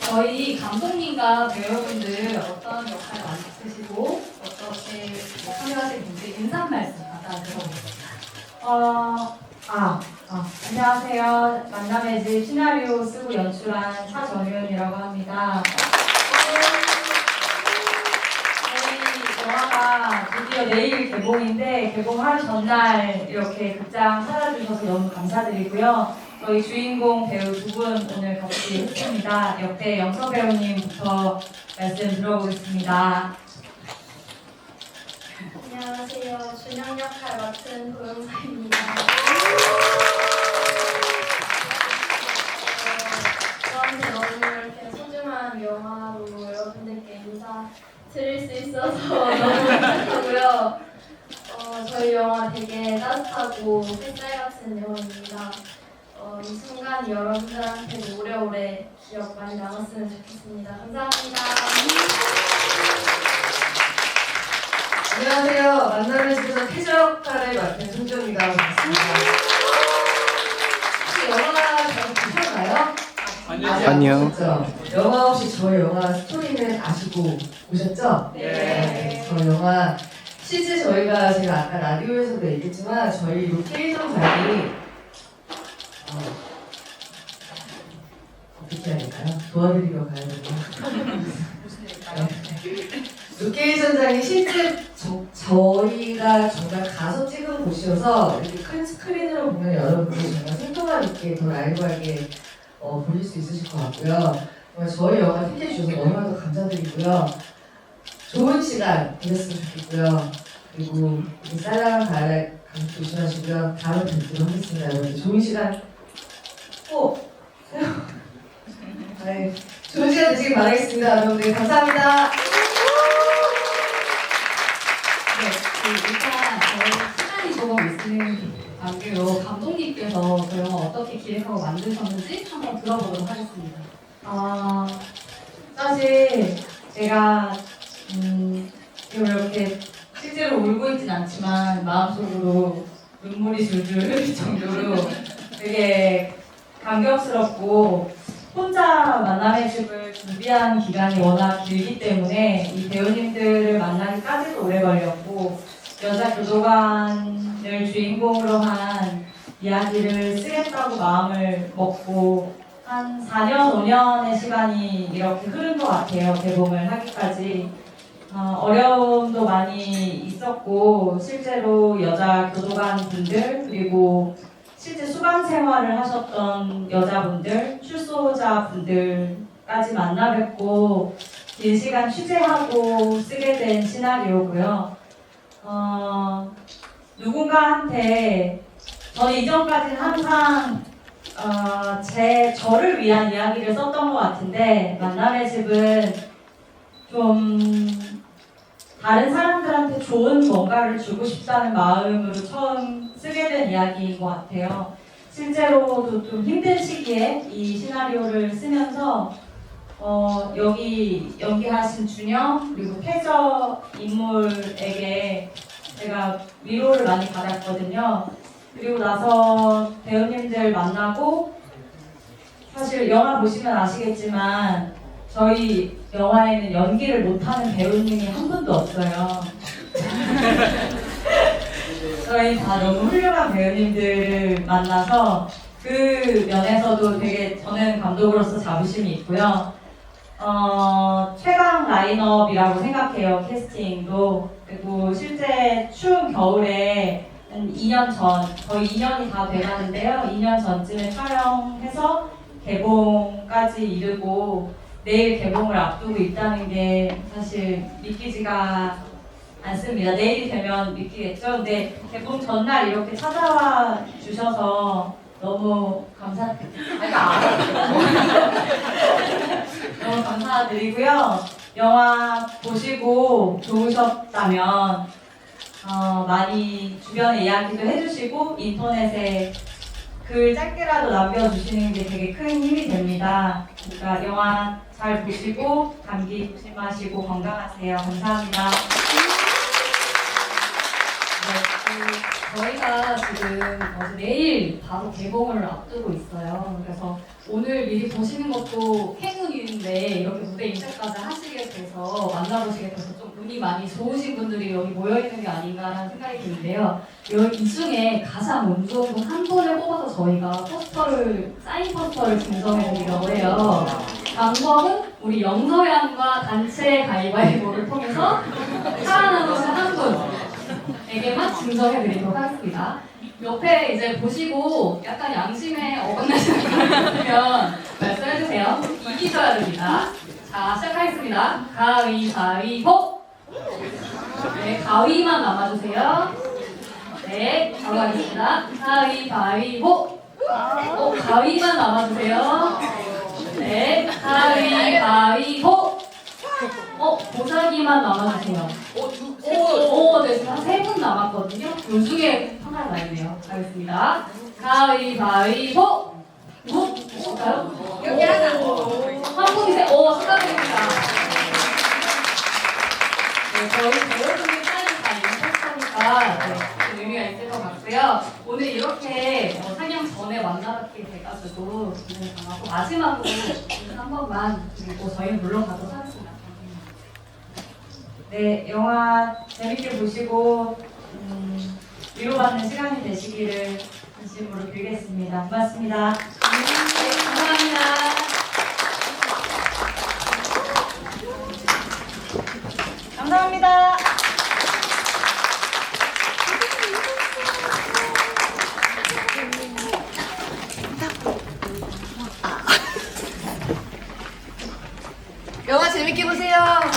저희 감독님과 배우분들 어떤 역할을 맡으시고 어떻게 참여하시는지 인사 말씀 잠깐 들어보겠습니다. 어, 아, 아, 안녕하세요. 만남의 집 시나리오 쓰고 연출한 차정윤이라고 합니다. 저희 영화가 드디어 내일 개봉인데 개봉하루 전날 이렇게 극장 찾아주셔서 너무 감사드리고요. 저희 주인공 배우 두 분 오늘 같이 했습니다. 역대 영서 배우님부터 말씀 들어보겠습니다. 안녕하세요. 준영 역할 맡은 고영사입니다. 어, 저한테 너무 이렇게 소중한 영화로 여러분들께 인사 드릴 수 있어서 너무 감사하고요. 어, 저희 영화 되게 따뜻하고 햇살 같은 영화입니다. 어, 이 순간이 여러분들한테 오래오래 기억 많이 남았으면 좋겠습니다. 감사합니다. 안녕하세요. 만남의 집에서 태조 역할을 맡은 손정이가 반갑습니다. 혹시 영화 잘 보셨나요? 아직 안 아니요. 보셨죠? 영화 혹시 저희 영화 스토리는 아시고 오셨죠? 네. 저 영화 실제 저희가 제가 아까 라디오에서도 얘기했지만 저희 로케이션 관리 어, 어떻게 될까요? 도와드리러 가야 되나? 무슨 일일까요? 로케이션장이 실제 저, 저희가 정말 가서 찍은 곳이어서 이렇게 큰 스크린으로 보면 여러분들이 정말 생동감 있게 더 라이브하게 어, 보실 수 있으실 것 같고요. 정말 저희 영화 팬해 주셔서 너무나도 감사드리고요. 좋은 시간 되셨으면 좋겠고요. 그리고 이 쌀랑한 가을 감기 조심하시고요. 다음에 뵙도록 하겠습니다. 여러분들 좋은 시간 꼭 네, 좋은 시간 되시길 바라겠습니다. 여러분들 감사합니다. 네, 그 일단 저희 시간이 조금 있는 관계로 감독님께서 저 영화 어떻게 기획하고 만드셨는지 한번 들어보도록 하겠습니다. 어, 사실 제가 음, 이렇게 실제로 울고 있진 않지만 마음속으로 눈물이 줄줄 흐를 정도로 되게 감격스럽고 혼자 만남의 집을 준비한 기간이 워낙 길기 때문에 이 배우님들을 만나기까지도 오래 걸렸고 여자 교도관을 주인공으로 한 이야기를 쓰겠다고 마음을 먹고 한 4년, 5년의 시간이 이렇게 흐른 것 같아요. 개봉을 하기까지. 어, 어려움도 많이 있었고, 실제로 여자 교도관 분들, 그리고 실제 수감 생활을 하셨던 여자분들, 출소자 분들까지 만나 뵙고, 긴 시간 취재하고 쓰게 된 시나리오고요. 어, 누군가한테, 저는 이전까지는 항상 어, 제 저를 위한 이야기를 썼던 것 같은데 만남의 집은 좀 다른 사람들한테 좋은 뭔가를 주고 싶다는 마음으로 처음 쓰게 된 이야기인 것 같아요. 실제로도 좀 힘든 시기에 이 시나리오를 쓰면서 어, 여기 연기하신 준영 그리고 태저 인물에게 제가 위로를 많이 받았거든요. 그리고 나서 배우님들 만나고 사실 영화 보시면 아시겠지만 저희 영화에는 연기를 못하는 배우님이 한 분도 없어요. 저희 다 너무 훌륭한 배우님들을 만나서 그 면에서도 되게 저는 감독으로서 자부심이 있고요. 어, 최강 라인업이라고 생각해요, 캐스팅도. 그리고 실제 추운 겨울에 한 2년 전, 거의 2년이 다 돼가는데요. 2년 전쯤에 촬영해서 개봉까지 이르고 내일 개봉을 앞두고 있다는 게 사실 믿기지가 않습니다. 내일이 되면 믿기겠죠. 근데 개봉 전날 이렇게 찾아와 주셔서 너무 감사, 아니, 안 너무 감사드리고요. 영화 보시고 좋으셨다면 어, 많이 주변에 이야기도 해주시고 인터넷에 글 짧게라도 남겨주시는 게 되게 큰 힘이 됩니다. 그러니까 영화 잘 보시고 감기 조심하시고 건강하세요. 감사합니다. 네, 그 저희가 지금 어, 내일 바로 개봉을 앞두고 있어요. 그래서 오늘 미리 보시는 것도 행운인 분인데 이렇게 무대 인사까지 하시게 돼서 만나보시게 돼서 좀 운이 많이 좋으신 분들이 여기 모여있는 게 아닌가라는 생각이 드는데요. 여기 이 중에 가장 운 좋은 분한 분을 뽑아서 저희가 포스터를, 사인 포스터를 증정해 드리려고 해요. 방법은 우리 영서양과 단체 가위바위보를 통해서 살아남으신 한 분에게만 증정해 드리도록 하겠습니다. 옆에 이제 보시고 약간 양심에 어긋나시는 분 있으면 말씀해주세요. 이기셔야 됩니다. 자, 시작하겠습니다. 가위바위보! 네, 가위만 남아주세요. 네, 바로 가겠습니다. 가위바위보! 어, 가위만 남아주세요. 네, 가위바위보! 어, 보자기만 남아주세요. 오, 오, 네, 지금 한세분 남았거든요. 요 중에 하나 나있네요. 가겠습니다. 가위바위보! 뭐? 볼까요? 여기 하나. 한 분이세요. 오, 축하드립니다. 네, 저희 배우분들 사연이 다 인터뷰하니까 네, 좀 의미가 있을 것 같고요. 오늘 이렇게 어, 상영 전에 만나뵙게 돼가지고 기분이 강하고 마지막으로 한 번만 드리고 저희는 물러가도록 하겠습니다. 네, 영화 재밌게 보시고 음, 위로받는 시간이 되시기를 진심으로 빌겠습니다. 고맙습니다. 네. 재밌게 보세요.